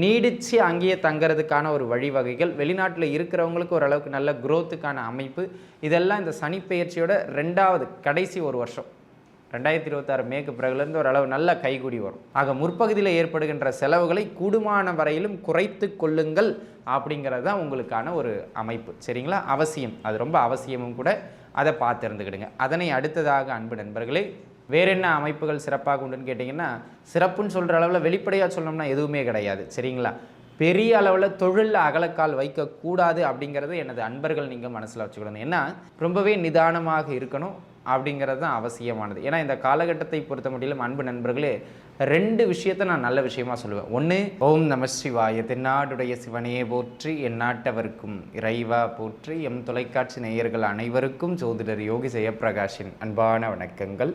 நீடித்து அங்கேயே தங்கிறதுக்கான ஒரு வழிவகைகள். வெளிநாட்டில் இருக்கிறவங்களுக்கு ஓரளவுக்கு நல்ல குரோத்துக்கான அமைப்பு. இதெல்லாம் இந்த சனிப்பெயர்ச்சியோட ரெண்டாவது கடைசி ஒரு வருஷம். ரெண்டாயிரத்தி இருபத்தாறு மேற்கு பிறகுலேருந்து ஓரளவு நல்ல கைகூடி வரும். ஆக முற்பகுதியில் ஏற்படுகின்ற செலவுகளை கூடுமான வரையிலும் குறைத்து கொள்ளுங்கள் அப்படிங்கிறது தான் உங்களுக்கான ஒரு அமைப்பு. சரிங்களா? அவசியம். அது ரொம்ப அவசியமும் கூட. அதை பார்த்து இருந்துக்கிடுங்க. அதனை அடுத்ததாக அன்பு நண்பர்களே வேறு என்ன அமைப்புகள் சிறப்பாக உண்டுன்னு கேட்டிங்கன்னா சிறப்புன்னு சொல்கிற அளவில் வெளிப்படையாக சொல்லணும்னா எதுவுமே கிடையாது. சரிங்களா? பெரிய அளவில் தொழிலில் அகலக்கால் வைக்கக்கூடாது அப்படிங்கிறது எனது அன்பர்கள் நீங்கள் மனசில் வச்சுக்கணும். ஏன்னா ரொம்பவே நிதானமாக இருக்கணும் அப்படிங்கிறது தான் அவசியமானது. ஏன்னா இந்த காலகட்டத்தை பொறுத்த முடியலும் அன்பு நண்பர்களே ரெண்டு விஷயத்தை நான் நல்ல விஷயமா சொல்லுவேன். ஒன்று ஓம் நம சிவாய தென்னாடுடைய சிவனையே போற்றி என் நாட்டவர்க்கும் இறைவா போற்றி எம் தொலைக்காட்சி நேயர்கள் அனைவருக்கும் ஜோதிடர் யோகி ஜெயப்பிரகாஷின் அன்பான வணக்கங்கள்.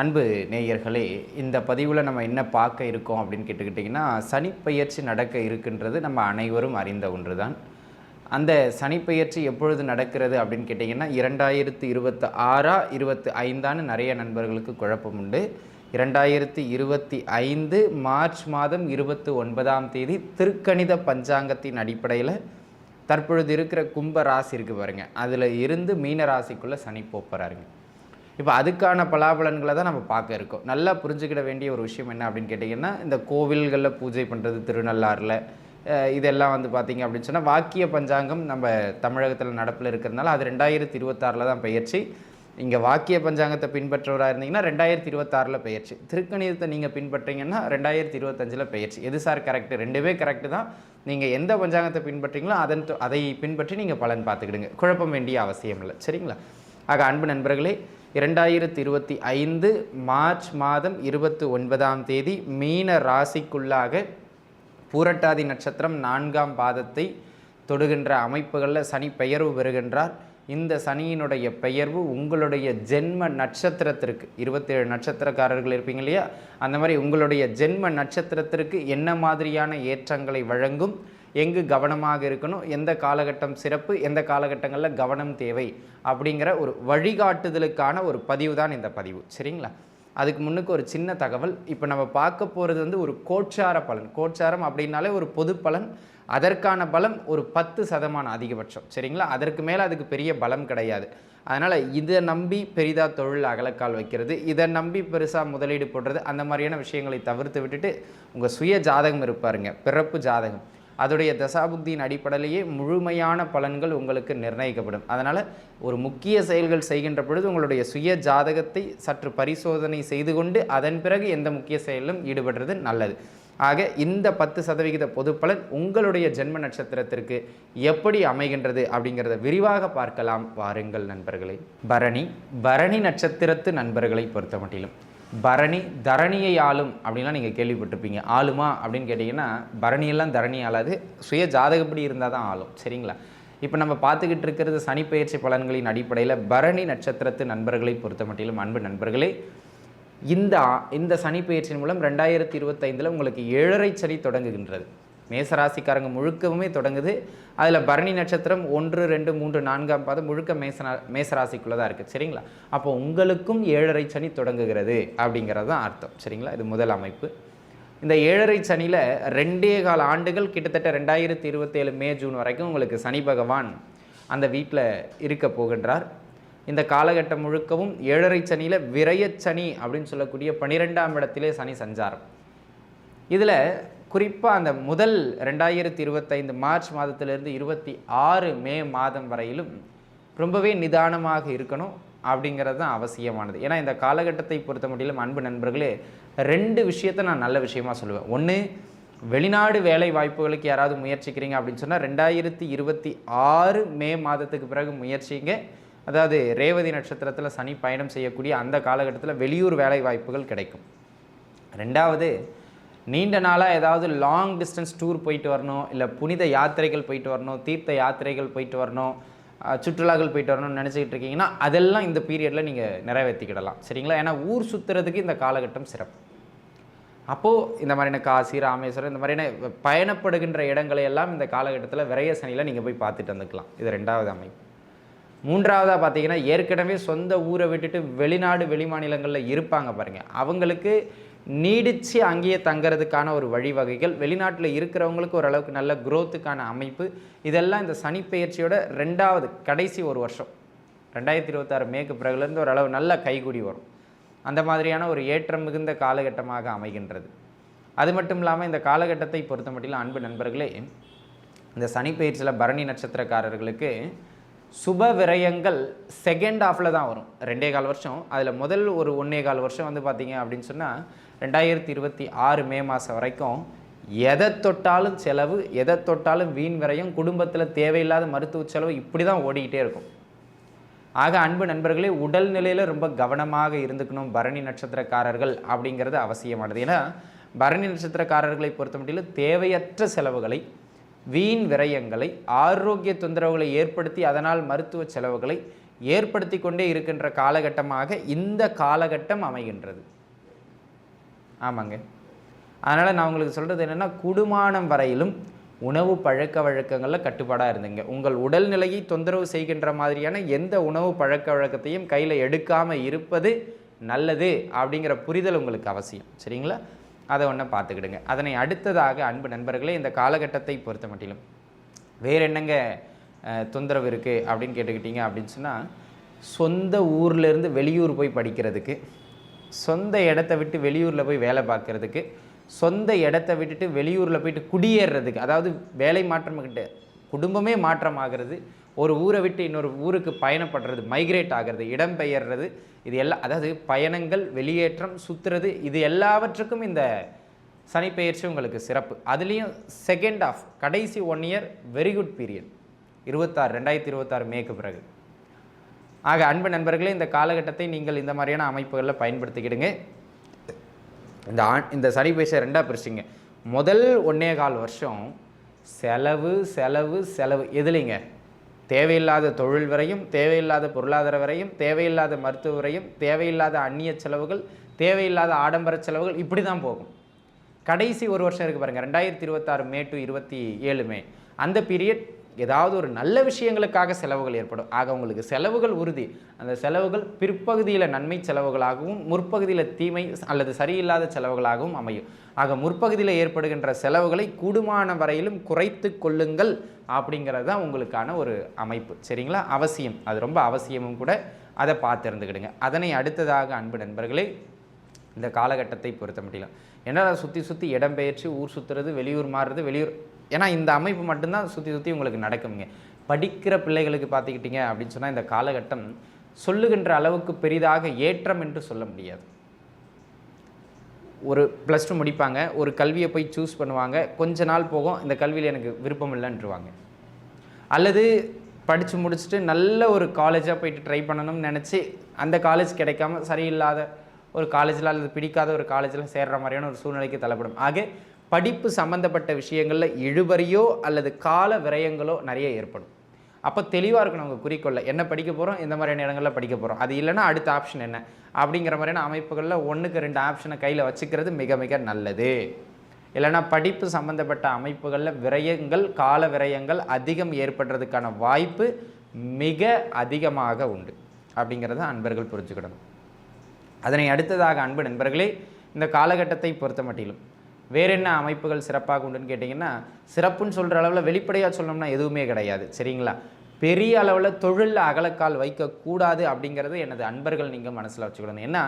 அன்பு நேயர்களே இந்த பதிவில் நம்ம என்ன பார்க்க இருக்கோம் அப்படின்னு கேட்டுக்கிட்டிங்கன்னா சனிப்பெயர்ச்சி நடக்க இருக்கின்றது நம்ம அனைவரும் அறிந்த ஒன்று தான் அந்த சனிப்பெயர்ச்சி எப்பொழுது நடக்கிறது அப்படின்னு கேட்டிங்கன்னா இரண்டாயிரத்து இருபத்தி ஆறா இருபத்தி ஐந்தான்னு நிறைய நண்பர்களுக்கு குழப்பம் உண்டு. இரண்டாயிரத்தி இருபத்தி ஐந்து மார்ச் மாதம் இருபத்தி ஒன்பதாம் தேதி திருக்கணித பஞ்சாங்கத்தின் அடிப்படையில் தற்பொழுது இருக்கிற கும்ப ராசி இருக்கு பாருங்க. அதில் இருந்து மீன ராசிக்குள்ளே சனி போப்பறாருங்க இப்போ அதுக்கான பலாபலன்களை தான் நம்ம பார்க்க இருக்கோம். நல்லா புரிஞ்சுக்கிட வேண்டிய ஒரு விஷயம் என்ன அப்படின்னு கேட்டிங்கன்னா இந்த கோவில்களில் பூஜை பண்ணுறது திருநள்ளாறில் இதெல்லாம் வந்து பார்த்தீங்க அப்படின்னு சொன்னால் வாக்கிய பஞ்சாங்கம் நம்ம தமிழகத்தில் நடப்பில் இருக்கிறதுனால அது ரெண்டாயிரத்தி இருபத்தாறில் தான் பயிற்சி இங்கே வாக்கிய பஞ்சாங்கத்தை பின்பற்றவராக இருந்தீங்கன்னா ரெண்டாயிரத்தி இருபத்தாறில் பயிற்சி திருக்கணிதத்தை நீங்கள் பின்பற்றீங்கன்னா ரெண்டாயிரத்தி இருபத்தஞ்சில் பயிற்சி எது சார் கரெக்டு ரெண்டுமே கரெக்டு தான். நீங்கள் எந்த பஞ்சாங்கத்தை பின்பற்றீங்களோ அதன் அதை பின்பற்றி நீங்கள் பலன் பார்த்துக்கிடுங்க. குழப்பம் வேண்டிய அவசியம் இல்லை. சரிங்களா? ஆக அன்பு நண்பர்களே இரண்டாயிரத்தி இருபத்தி ஐந்து மார்ச் மாதம் இருபத்தி ஒன்பதாம் தேதி மீன ராசிக்குள்ளாக பூரட்டாதி நட்சத்திரம் நான்காம் பாதத்தை தொடுகின்ற அமைப்புகளில் சனி பெயர்வு பெறுகின்றார். இந்த சனியினுடைய பெயர்வு உங்களுடைய ஜென்ம நட்சத்திரத்திற்கு இருபத்தேழு நட்சத்திரக்காரர்கள் இருப்பீங்க இல்லையா? அந்த மாதிரி உங்களுடைய ஜென்ம நட்சத்திரத்திற்கு என்ன மாதிரியான ஏற்றங்களை வழங்கும்? எங்கு கவனமாக இருக்கணும் எந்த காலகட்டம் சிறப்பு எந்த காலகட்டங்களில் கவனம் தேவை அப்படிங்கிற ஒரு வழிகாட்டுதலுக்கான ஒரு பதிவு தான் இந்த பதிவு. சரிங்களா? அதுக்கு முன்னுக்கு ஒரு சின்ன தகவல். இப்போ நம்ம பார்க்க போகிறது வந்து ஒரு கோட்சார பலன். கோட்சாரம் அப்படின்னாலே ஒரு பொது பலன். அதற்கான பலம் ஒரு பத்து சதமானம் அதிகபட்சம். சரிங்களா? அதற்கு மேலே அதுக்கு பெரிய பலம் கிடையாது. அதனால் இதை நம்பி பெரிதாக தொழில் அகலக்கால் வைக்கிறது இதை நம்பி பெருசாக முதலீடு போடுறது அந்த மாதிரியான விஷயங்களை தவிர்த்து விட்டுட்டு உங்கள் சுய ஜாதகம் இருப்பாருங்க. பிறப்பு ஜாதகம். அதோடைய தசாபுக்தியின் அடிப்படையிலேயே முழுமையான பலன்கள் உங்களுக்கு நிர்ணயிக்கப்படும். அதனால் ஒரு முக்கிய செயல்கள் செய்கின்ற பொழுது உங்களுடைய சுய ஜாதகத்தை சற்று பரிசோதனை செய்து கொண்டு அதன் பிறகு எந்த முக்கிய செயலிலும் ஈடுபடுறது நல்லது. ஆக இந்த பத்து சதவிகித பொதுப்பலன் உங்களுடைய ஜென்ம நட்சத்திரத்திற்கு எப்படி அமைகின்றது அப்படிங்கிறத விரிவாக பார்க்கலாம். வாருங்கள் நண்பர்களே. பரணி பரணி நட்சத்திரத்து நண்பர்களை பொறுத்த மட்டிலும் பரணி தரணியை ஆளும் அப்படின்லாம் நீங்கள் கேள்விப்பட்டிருப்பீங்க. ஆளுமா அப்படின்னு கேட்டிங்கன்னா பரணியெல்லாம் தரணி ஆளாது சுய ஜாதகப்படி இருந்தால் தான் ஆளும். சரிங்களா? இப்போ நம்ம பார்த்துக்கிட்டு இருக்கிறது சனிப்பெயர்ச்சி பலன்களின் அடிப்படையில் பரணி நட்சத்திரத்து நண்பர்களை பொறுத்த மட்டிலும் அன்பு நண்பர்களே இந்த இந்த சனி மூலம் ரெண்டாயிரத்தி இருபத்தைந்தில் உங்களுக்கு ஏழரை சனி தொடங்குகின்றது. மேசராசிக்காரங்க முழுக்கவுமே தொடங்குது. அதில் பரணி நட்சத்திரம் ஒன்று ரெண்டு மூன்று நான்காம் பாதம் முழுக்க மேசனா மேசராசிக்குள்ளே தான் இருக்குது சரிங்களா? அப்போ உங்களுக்கும் ஏழரை சனி தொடங்குகிறது அப்படிங்கிறது தான் அர்த்தம். சரிங்களா? இது முதல் அமைப்பு. இந்த ஏழரை சனியில் ரெண்டே கால ஆண்டுகள் கிட்டத்தட்ட ரெண்டாயிரத்தி இருபத்தேழு மே ஜூன் வரைக்கும் உங்களுக்கு சனி பகவான் அந்த வீட்டில் இருக்க போகின்றார். இந்த காலகட்டம் முழுக்கவும் ஏழரை சனியில் விரயச்சனி அப்படின்னு சொல்லக்கூடிய பனிரெண்டாம் இடத்திலே சனி சஞ்சாரம். இதில் குறிப்பாக அந்த முதல் ரெண்டாயிரத்தி இருபத்தைந்து மார்ச் மாதத்திலிருந்து இருபத்தி ஆறு மே மாதம் வரையிலும் ரொம்பவே நிதானமாக இருக்கணும் அப்படிங்கிறது தான் அவசியமானது. ஏன்னா இந்த காலகட்டத்தை பொறுத்த முடியலும் அன்பு நண்பர்களே ரெண்டு விஷயத்தை நான் நல்ல விஷயமா சொல்லுவேன். ஒன்று வெளிநாடு வேலை வாய்ப்புகளுக்கு யாராவது முயற்சிக்கிறீங்க அப்படின்னு சொன்னால் ரெண்டாயிரத்தி இருபத்தி ஆறு மே மாதத்துக்கு பிறகு முயற்சிங்க. அதாவது ரேவதி நட்சத்திரத்தில் சனி பயணம் செய்யக்கூடிய அந்த காலகட்டத்தில் வெளியூர் வேலை வாய்ப்புகள் கிடைக்கும். ரெண்டாவது நீண்ட நாளாக ஏதாவது லாங் டிஸ்டன்ஸ் டூர் போயிட்டு வரணும் இல்லை புனித யாத்திரைகள் போயிட்டு வரணும் தீர்த்த யாத்திரைகள் போயிட்டு வரணும் சுற்றுலாக்கள் போயிட்டு வரணும்னு நினச்சிக்கிட்டு இருக்கீங்கன்னா அதெல்லாம் இந்த பீரியடில் நீங்கள் நிறைவேற்றிக்கிடலாம் சரிங்களா? ஏன்னா ஊர் சுற்றுறதுக்கு இந்த காலகட்டம் சிறப்பு. அப்போது இந்த மாதிரியான காசி ராமேஸ்வரம் இந்த மாதிரியான பயணப்படுகின்ற இடங்களை எல்லாம் இந்த காலகட்டத்தில் விரைய சனியில் நீங்கள் போய் பார்த்துட்டு வந்துக்கலாம். இது ரெண்டாவது அமைப்பு. மூன்றாவதாக பார்த்தீங்கன்னா ஏற்கனவே சொந்த ஊரை விட்டுட்டு வெளிநாடு வெளிமாநிலங்களில் இருப்பாங்க பாருங்கள் அவங்களுக்கு நீடிச்சு அங்கேயே தங்கிறதுக்கான ஒரு வழிவகைகள். வெளிநாட்டில் இருக்கிறவங்களுக்கு ஓரளவுக்கு நல்ல குரோத்துக்கான அமைப்பு. இதெல்லாம் இந்த சனிப்பெயர்ச்சியோட ரெண்டாவது கடைசி ஒரு வருஷம். ரெண்டாயிரத்தி இருபத்தாறு மேற்கு பிறகுலேருந்து ஓரளவு நல்ல கைகூடி வரும். அந்த மாதிரியான ஒரு ஏற்றம் மிகுந்த காலகட்டமாக அமைகின்றது. அது மட்டும் இல்லாமல் இந்த காலகட்டத்தை பொறுத்த மட்டிலும் அன்பு நண்பர்களே இந்த சனிப்பெயர்ச்சியில் பரணி நட்சத்திரக்காரர்களுக்கு சுப விரயங்கள் செகண்ட் ஹாஃபில் தான் வரும். ரெண்டே கால் வருஷம். அதில் முதல் ஒரு ஒன்றே கால் வருஷம் வந்து பார்த்தீங்க அப்படின்னு சொன்னால் ரெண்டாயிரத்தி இருபத்தி ஆறு மே மாதம் வரைக்கும் எதை தொட்டாலும் செலவு எதை தொட்டாலும் வீண் விரயம் குடும்பத்தில் தேவையில்லாத மருத்துவ செலவு இப்படி தான் ஓடிக்கிட்டே இருக்கும். ஆக அன்பு நண்பர்களே உடல் நிலையில் ரொம்ப கவனமாக இருந்துக்கணும் பரணி நட்சத்திரக்காரர்கள் அப்படிங்கிறது அவசியமானது. ஏன்னா பரணி நட்சத்திரக்காரர்களை பொறுத்த மட்டும் தேவையற்ற செலவுகளை வீண் விரயங்களை ஆரோக்கிய தொந்தரவுகளை ஏற்படுத்தி அதனால் மருத்துவ செலவுகளை ஏற்படுத்தி கொண்டே இருக்கின்ற காலகட்டமாக இந்த காலகட்டம் அமைகின்றது. ஆமாங்க. அதனால் நான் உங்களுக்கு சொல்கிறது என்னென்னா குடுமானம் வரையிலும் உணவு பழக்க வழக்கங்களில் கட்டுப்பாடாக இருந்துங்க. உங்கள் உடல்நிலையை தொந்தரவு செய்கின்ற மாதிரியான எந்த உணவு பழக்க வழக்கத்தையும் கையில் எடுக்காமல் இருப்பது நல்லது அப்படிங்கிற புரிதல் உங்களுக்கு அவசியம். சரிங்களா? அதை ஒன்று பார்த்துக்கிடுங்க. அதனை அடுத்ததாக அன்பு நண்பர்களே இந்த காலகட்டத்தை பொறுத்த மட்டிலும் வேறு என்னங்க தொந்தரவு இருக்குது அப்படின்னு கேட்டுக்கிட்டீங்க அப்படின்னு சொன்னால் சொந்த ஊர்லேருந்து வெளியூர் போய் படிக்கிறதுக்கு சொந்த இடத்த விட்டு வெளியூரில் போய் வேலை பார்க்குறதுக்கு சொந்த இடத்த விட்டுட்டு வெளியூரில் போயிட்டு குடியேறுறதுக்கு அதாவது வேலை மாற்றம் கிட்ட குடும்பமே மாற்றம் ஆகிறது ஒரு ஊரை விட்டு இன்னொரு ஊருக்கு பயணப்படுறது மைக்ரேட் ஆகிறது இடம்பெயர்றது இது எல்லாம் அதாவது பயணங்கள் வெளியேற்றம் சுற்றுறது இது எல்லாவற்றுக்கும் இந்த சனிப்பெயர்ச்சி உங்களுக்கு சிறப்பு. அதுலேயும் செகண்ட் ஆஃப் கடைசி one year very good period இருபத்தாறு ரெண்டாயிரத்தி இருபத்தாறு மேக்கு பிறகு. ஆக அன்பு நண்பர்களே இந்த காலகட்டத்தை நீங்கள் இந்த மாதிரியான அமைப்புகளில் பயன்படுத்திக்கிடுங்க. இந்த ஆண் இந்த சனி ரெண்டாக பிரிச்சிங்க. முதல் ஒன்னே கால் வருஷம் செலவு செலவு செலவு எதுலைங்க? தேவையில்லாத தொழில் வரையும் தேவையில்லாத பொருளாதார வரையும் தேவையில்லாத மருத்துவ வரையும் தேவையில்லாத அந்நிய செலவுகள் தேவையில்லாத ஆடம்பர செலவுகள் இப்படி தான் போகும். கடைசி ஒரு வருஷம் இருக்குது பாருங்கள் ரெண்டாயிரத்தி இருபத்தாறு மே டு இருபத்தி ஏழு மே. அந்த பீரியட் ஏதாவது ஒரு நல்ல விஷயங்களுக்காக செலவுகள் ஏற்படும். ஆக உங்களுக்கு செலவுகள் உறுதி. அந்த செலவுகள் பிற்பகுதியில் நன்மை செலவுகளாகவும் முற்பகுதியில் தீமை அல்லது சரியில்லாத செலவுகளாகவும் அமையும். ஆக முற்பகுதியில் ஏற்படுகின்ற செலவுகளை கூடுமான வரையிலும் குறைத்து கொள்ளுங்கள் அப்படிங்கிறது தான் உங்களுக்கான ஒரு அமைப்பு. சரிங்களா? அவசியம். அது ரொம்ப அவசியமும் கூட. அதை பார்த்து இருந்துக்கிடுங்க அதனை அடுத்ததாக அன்பு நண்பர்களே இந்த காலகட்டத்தை பொறுத்த முடியல என்னடா சுற்றி சுற்றி இடம்பெயர்ச்சி ஊர் சுற்றுறது வெளியூர் மாறுறது வெளியூர் ஏன்னா இந்த அமைப்பு மட்டும்தான் சுற்றி சுற்றி உங்களுக்கு நடக்குங்க படிக்கிற பிள்ளைகளுக்கு பார்த்துக்கிட்டிங்க அப்படின்னு சொன்னால் இந்த காலகட்டம் சொல்லுகின்ற அளவுக்கு பெரிதாக ஏற்றம் என்று சொல்ல முடியாது. ஒரு ப்ளஸ் டூ முடிப்பாங்க ஒரு கல்வியை போய் சூஸ் பண்ணுவாங்க கொஞ்ச நாள் போகும் இந்த கல்வியில் எனக்கு விருப்பம் இல்லைன்றவாங்க. அல்லது படித்து முடிச்சுட்டு நல்ல ஒரு காலேஜாக போயிட்டு ட்ரை பண்ணணும்னு நினச்சி அந்த காலேஜ் கிடைக்காம சரியில்லாத ஒரு காலேஜில் அல்லது பிடிக்காத ஒரு காலேஜில் சேர்கிற மாதிரியான ஒரு சூழ்நிலைக்கு தள்ளப்படும். ஆக படிப்பு சம்மந்தப்பட்ட விஷயங்களில் இழுபறியோ அல்லது கால விரயங்களோ நிறைய ஏற்படும். அப்போ தெளிவாக இருக்கணும் உங்கள் குறிக்கோளில். என்ன படிக்க போகிறோம் இந்த மாதிரியான இடங்களில் படிக்க போகிறோம் அது இல்லைன்னா அடுத்த ஆப்ஷன் என்ன? அப்படிங்கிற மாதிரியான அமைப்புகளில் ஒன்றுக்கு ரெண்டு ஆப்ஷனை கையில் வச்சுக்கிறது மிக மிக நல்லது. இல்லைன்னா படிப்பு சம்மந்தப்பட்ட அமைப்புகளில் விரயங்கள் கால விரயங்கள் அதிகம் ஏற்படுறதுக்கான வாய்ப்பு மிக அதிகமாக உண்டு. அப்படிங்கிறத அன்பர்கள் புரிஞ்சுக்கிடணும். அதனை அடுத்ததாக அன்பு நண்பர்களே இந்த காலகட்டத்தை பொறுத்த மட்டிலும் வேற என்ன அமைப்புகள் சிறப்பாக உண்டுன்னு கேட்டிங்கன்னா சிறப்புன்னு சொல்கிற அளவில் வெளிப்படையாக சொல்லணும்னா எதுவுமே கிடையாது. சரிங்களா? பெரிய அளவில் தொழிலில் அகலக்கால் வைக்கக்கூடாது அப்படிங்கிறது எனது அன்பர்கள் நீங்கள் மனசில் வச்சுக்கணும். ஏன்னா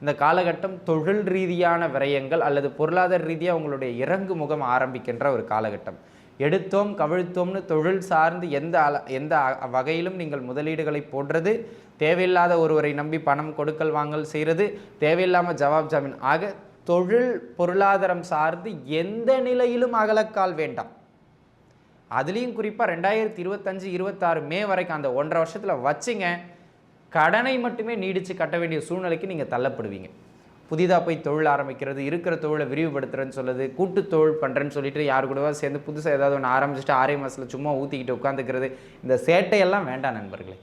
இந்த காலகட்டம் தொழில் ரீதியான விரயங்கள் அல்லது பொருளாதார ரீதியாக உங்களுடைய இறங்கு முகம் ஆரம்பிக்கின்ற ஒரு காலகட்டம். எடுத்தோம் கவிழ்த்தோம்னு தொழில் சார்ந்து எந்த அல எந்த வகையிலும் நீங்கள் முதலீடுகளை போடுறது தேவையில்லாத ஒருவரை நம்பி பணம் கொடுக்கல் வாங்கல் செய்கிறது தேவையில்லாமல் ஜவாப் ஜாமீன். ஆக தொழில் பொருளாதாரம் சார்ந்து எந்த நிலையிலும் அகலக்கால் வேண்டாம். அதுலேயும் குறிப்பாக ரெண்டாயிரத்தி இருபத்தஞ்சு இருபத்தாறு மே வரைக்கும் அந்த ஒன்றரை வருஷத்தில் வச்சுங்க கடனை மட்டுமே நீடித்து கட்ட வேண்டிய சூழ்நிலைக்கு நீங்கள் தள்ளப்படுவீங்க. புதிதாக போய் தொழில் ஆரம்பிக்கிறது இருக்கிற தொழிலை விரிவுபடுத்துறேன்னு சொல்லுது கூட்டு தொழில் பண்ணுறேன்னு சொல்லிட்டு யார் கூடவா சேர்ந்து புதுசாக ஏதாவது ஒன்று ஆரம்பிச்சுட்டு ஆறே மாதத்தில் சும்மா ஊற்றிக்கிட்டு உட்காந்துக்கிறது இந்த சேட்டையெல்லாம் வேண்டாம் நண்பர்களே.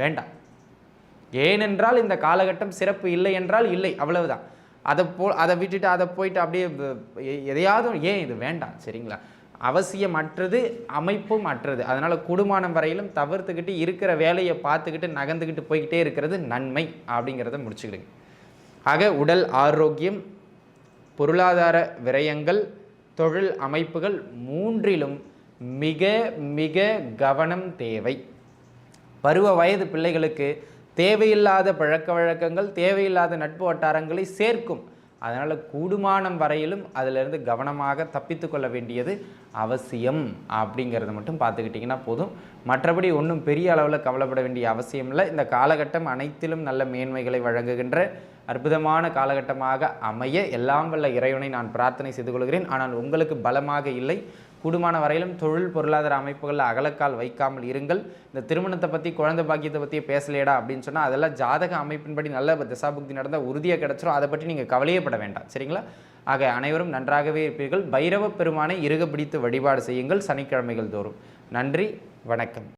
வேண்டாம். ஏனென்றால் இந்த காலகட்டம் சிறப்பு இல்லை என்றால் இல்லை அவ்வளவுதான். அதை போ அதை விட்டுட்டு அதை போயிட்டு அப்படியே எதையாவது ஏன் இது வேண்டாம் சரிங்களா? அவசியமற்றது அமைப்பும் அற்றது. அதனால் கூடுமானம் வரையிலும் தவிர்த்துக்கிட்டு இருக்கிற வேலையை பார்த்துக்கிட்டு நகர்ந்துக்கிட்டு போய்கிட்டே இருக்கிறது நன்மை அப்படிங்கிறத முடிச்சுக்கிடுங்க. ஆக உடல் ஆரோக்கியம் பொருளாதார விரயங்கள் தொழில் அமைப்புகள் மூன்றிலும் மிக மிக கவனம் தேவை. பருவ வயது பிள்ளைகளுக்கு தேவையில்லாத பழக்க வழக்கங்கள் தேவையில்லாத நட்பு வட்டாரங்களை சேர்க்கும். அதனால் கூடுமானம் வரையிலும் அதிலிருந்து கவனமாக தப்பித்து கொள்ள வேண்டியது அவசியம் அப்படிங்கிறத மட்டும் பார்த்துக்கிட்டிங்கன்னா போதும். மற்றபடி ஒன்றும் பெரிய அளவில் கவலைப்பட வேண்டிய அவசியம் இல்லை. இந்த காலகட்டம் அனைத்திலும் நல்ல மேன்மைகளை வழங்குகின்ற அற்புதமான காலகட்டமாக அமைய எல்லாம் வல்ல இறைவனை நான் பிரார்த்தனை செய்து கொள்கிறேன். ஆனால் உங்களுக்கு பலமாக இல்லை. கூடுமான வரையிலும் தொழில் பொருளாதார அமைப்புகளில் அகலக்கால் வைக்காமல் இருங்கள். இந்த திருமணத்தை பற்றி குழந்தை பாக்கியத்தை பற்றி பேசலையடா அப்படின்னு சொன்னால் அதெல்லாம் ஜாதக அமைப்பின்படி நல்ல தசாபுக்தி நடந்தால் உறுதியாக கிடச்சிரும். அதை பற்றி நீங்கள் கவலையப்பட வேண்டாம். சரிங்களா? ஆக அனைவரும் நன்றாகவே இருப்பீர்கள். பைரவ பெருமானை இறுக பிடித்து வழிபாடு செய்யுங்கள். சனிக்கிழமைகள் தோறும். நன்றி. வணக்கம்.